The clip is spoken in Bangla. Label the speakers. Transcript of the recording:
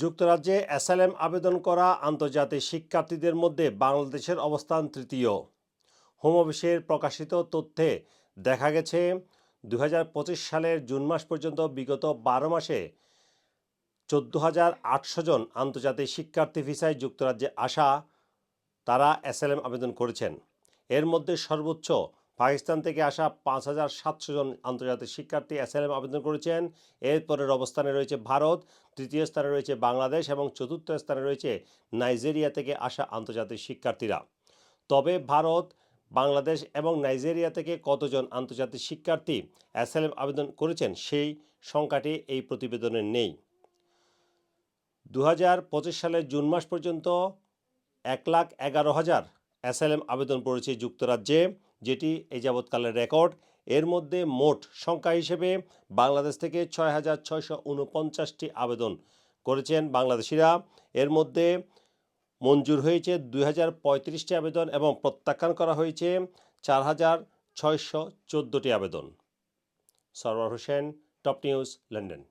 Speaker 1: যুক্তরাজ্যে অ্যাসাইলাম আবেদন করা আন্তর্জাতিক শিক্ষার্থীদের মধ্যে বাংলাদেশের অবস্থান তৃতীয়। হোম অফিসের প্রকাশিত তথ্যে দেখা গেছে দু হাজার পঁচিশ সালের জুন মাস পর্যন্ত বিগত বারো মাসে চোদ্দ হাজার আটশো জন আন্তর্জাতিক শিক্ষার্থী ভিসায় যুক্তরাজ্যে আসা তারা অ্যাসাইলাম আবেদন করেছেন। এর মধ্যে সর্বোচ্চ পাকিস্তান থেকে আসা পাঁচ হাজার সাতশো জন আন্তর্জাতিক শিক্ষার্থী অ্যাসাইলাম আবেদন করেছেন। এরপরের অবস্থানে রয়েছে ভারত, তৃতীয় স্থানে রয়েছে বাংলাদেশ এবং চতুর্থ স্থানে রয়েছে নাইজেরিয়া থেকে আসা আন্তর্জাতিক শিক্ষার্থীরা। তবে ভারত, বাংলাদেশ এবং নাইজেরিয়া থেকে কতজন আন্তর্জাতিক শিক্ষার্থী অ্যাসাইলাম আবেদন করেছেন সেই সংখ্যাটি এই প্রতিবেদনে নেই। দু হাজার পঁচিশ সালের জুন মাস পর্যন্ত এক লাখ এগারো হাজার অ্যাসাইলাম আবেদন পড়েছে যুক্তরাজ্যে। যেটি এই যাবৎকালের রেকর্ড। এর মধ্যে মোট সংখ্যা হিসেবে বাংলাদেশ থেকে ছয় হাজার ছয়শো উনপঞ্চাশটি আবেদন করেছেন বাংলাদেশিরা। এর মধ্যে মঞ্জুর হয়েছে দুই হাজার পঁয়ত্রিশটি আবেদন এবং প্রত্যাখ্যান করা হয়েছে চার হাজার ছয়শো চোদ্দোটি আবেদন। Sarwar Hossain, top news, London.